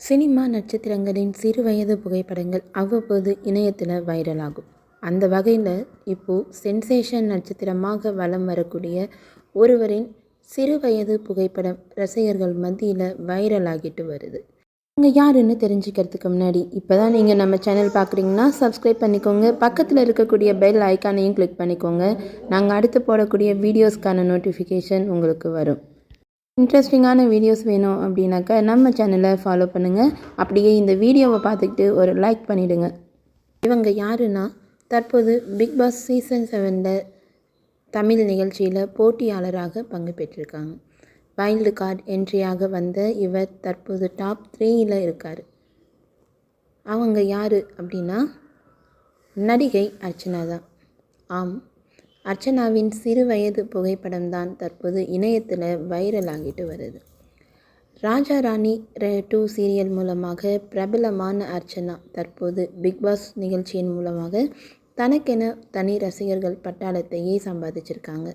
Cinema நட்சத்திரங்களின் சிறுவயது புகைப்படங்கள் அவ்வப்போது இணையத்தில் வைரலாகும். அந்த வகையில் இப்போது சென்சேஷன் நட்சத்திரமாக வலம் வரக்கூடிய ஒருவரின் சிறுவயது புகைப்படம் ரசிகர்கள் மத்தியில் வைரலாகிட்டு வருது. அவங்க யாருன்னு தெரிஞ்சுக்கிறதுக்கு முன்னாடி இப்போ தான் நீங்கள் நம்ம சேனல் பார்க்குறீங்கன்னா சப்ஸ்கிரைப் பண்ணிக்கோங்க. பக்கத்தில் இருக்கக்கூடிய பெல் ஐக்கானையும் கிளிக் பண்ணிக்கோங்க. நாங்கள் அடுத்து போடக்கூடிய வீடியோஸ்க்கான நோட்டிஃபிகேஷன் உங்களுக்கு வரும். இன்ட்ரெஸ்டிங்கான வீடியோஸ் வேணும் அப்படின்னாக்கா நம்ம சேனலை ஃபாலோ பண்ணுங்கள் அப்படியே இந்த வீடியோவை பார்த்துக்கிட்டு ஒரு லைக் பண்ணிவிடுங்க இவங்க யாருன்னா தற்போது பிக் பாஸ் சீசன் செவனில் தமிழ் நிகழ்ச்சியில் போட்டியாளராக பங்கு பெற்றிருக்காங்க. வைல்டு கார்டு என்ட்ரியாக வந்த இவர் தற்போது டாப் த்ரீயில் இருக்கார். அவங்க யார் அப்படின்னா நடிகை அர்ச்சனா தான் ஆம் அர்ச்சனாவின் சிறு வயது புகைப்படம் தான் தற்போது இணையத்தில் வைரல் ஆகிட்டு வருது. ராஜா ராணி டூ சீரியல் மூலமாக பிரபலமான அர்ச்சனா தற்போது பிக் பாஸ் நிகழ்ச்சியின் மூலமாக தனக்கென தனி ரசிகர்கள் பட்டாளத்தையே சம்பாதிச்சிருக்காங்க.